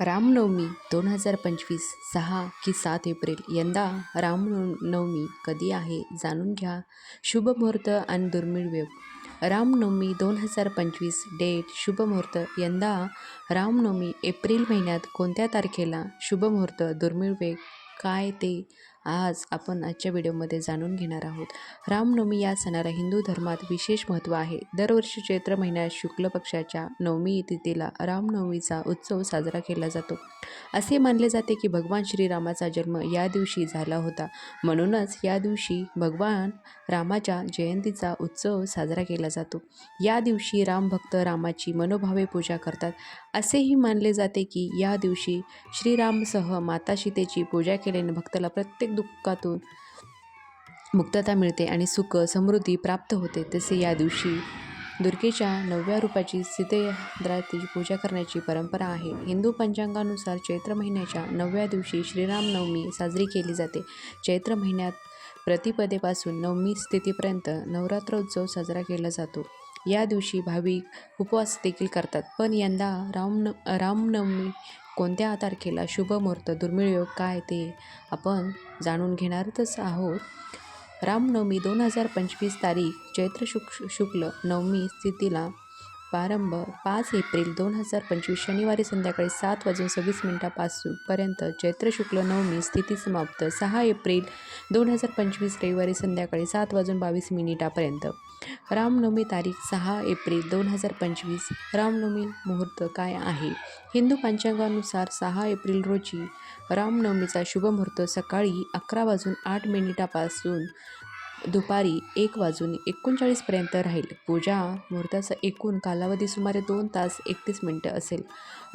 रामनवमी दोन हजार पंचवीस सहा की सात एप्रिल यंदा रामनवमी कधी आहे जाणून घ्या. शुभ मुहूर्त आणि दुर्मिळ वेळ रामनवमी दोन हजार पंचवीस डेट शुभ मुहूर्त यंदा रामनवमी एप्रिल महिन्यात कोणत्या तारखेला शुभ मुहूर्त दुर्मिळ वेग काय ते? आज आपण आजच्या व्हिडिओमध्ये जाणून घेणार आहोत. रामनवमी या सणाला हिंदू धर्मात विशेष महत्त्व आहे. दरवर्षी चैत्र महिन्यात शुक्ल पक्षाच्या नवमी तिथीला रामनवमीचा उत्सव साजरा केला जातो. असे मानले जाते की भगवान श्रीरामाचा जन्म या दिवशी झाला होता. म्हणूनच या दिवशी भगवान रामाच्या जयंतीचा उत्सव साजरा केला जातो. या दिवशी रामभक्त रामाची मनोभावे पूजा करतात. असेही मानले जाते की या दिवशी श्रीरामसह माता सीतेची पूजा केल्याने भक्ताला प्रत्येक दुःखातून मुक्तता मिळते आणि सुख समृद्धी प्राप्त होते तसे या दिवशी दुर्गेच्या नवव्या रूपाची सीतेद्राची पूजा करण्याची परंपरा आहे. हिंदू पंचांगानुसार चैत्र महिन्याच्या नवव्या दिवशी श्रीरामनवमी साजरी केली जाते. चैत्र महिन्यात प्रतिपदेपासून नवमी स्थितीपर्यंत नवरात्रोत्सव साजरा केला जातो. या दिवशी भाविक उपवास देखील करतात. पण यंदा राम रामनवमी कोणत्या तारखेला शुभ मुहूर्त दुर्मिळ योग काय ते आपण जाणून घेणारच आहोत. रामनवमी दोन हजार पंचवीस तारीख चैत्र शुक शुक्ल नवमी स्थितीला प्रारंभ पाच एप्रिल दोन हजार पंचवीस शनिवारी संध्याकाळी सात वाजून सव्वीस मिनिटापासून पर्यंत चैत्र शुक्ल नवमी स्थिती समाप्त. सहा एप्रिल दोन हजार पंचवीस रविवारी संध्याकाळी सात वाजून बावीस मिनिटापर्यंत. रामनवमी तारीख सहा एप्रिल दोन हजार पंचवीस. रामनवमी मुहूर्त काय आहे? हिंदू पंचांगानुसार सहा एप्रिल रोजी रामनवमीचा शुभ मुहूर्त सकाळी अकरा वाजून आठ मिनिटापासून दुपारी एक वाजून एकोणचाळीसपर्यंत राहील. पूजा मुहूर्ताचा एकूण कालावधी सुमारे दोन तास एकतीस मिनटं असेल.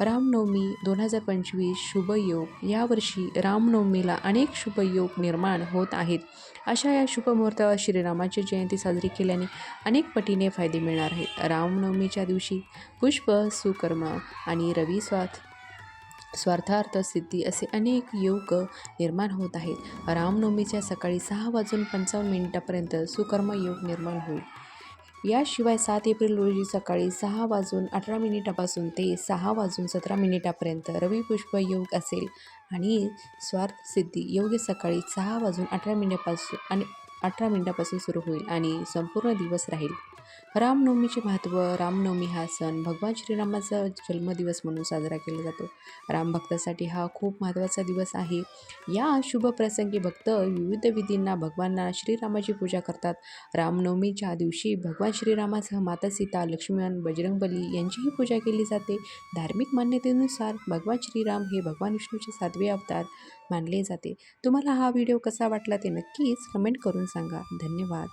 रामनवमी दोन हजार पंचवीस शुभयोग यावर्षी रामनवमीला अनेक शुभयोग निर्माण होत आहेत. अशा या शुभमुहूर्तावर श्रीरामाची जयंती साजरी केल्याने अनेक पटीने फायदे मिळणार आहेत. रामनवमीच्या दिवशी पुष्प सुकर्म आणि रवी स्वाथ स्वार्थार्थ सिद्धी असे अनेक योग निर्माण होत आहेत. रामनवमीच्या सकाळी सहा वाजून पंचावन्न मिनिटापर्यंत सुकर्म योग निर्माण होईल. याशिवाय सात एप्रिल रोजी सकाळी सहा वाजून अठरा मिनिटापासून ते सहा वाजून सतरा मिनिटापर्यंत रविपुष्प योग असेल आणि स्वार्थ सिद्धी योग सकाळी सहा वाजून अठरा मिनिटापासून आणि अठरा मिनिटापासून सुरू होईल आणि संपूर्ण दिवस राहील. रामनवमीचे महत्त्व रामनवमी हा सण भगवान श्रीरामाचा जन्मदिवस म्हणून साजरा केला जातो. रामभक्तासाठी हा खूप महत्त्वाचा दिवस आहे. या शुभ प्रसंगी भक्त विविध विधींना भगवानना श्रीरामाची पूजा करतात. रामनवमीच्या दिवशी भगवान श्रीरामासह माता सीता लक्ष्मण बजरंगबली यांचीही पूजा केली जाते. धार्मिक मान्यतेनुसार भगवान श्रीराम हे भगवान विष्णूचे सातवे अवतार मानले जाते. तुम्हाला हा व्हिडिओ कसा वाटला ते नक्कीच कमेंट करून सांगा. धन्यवाद.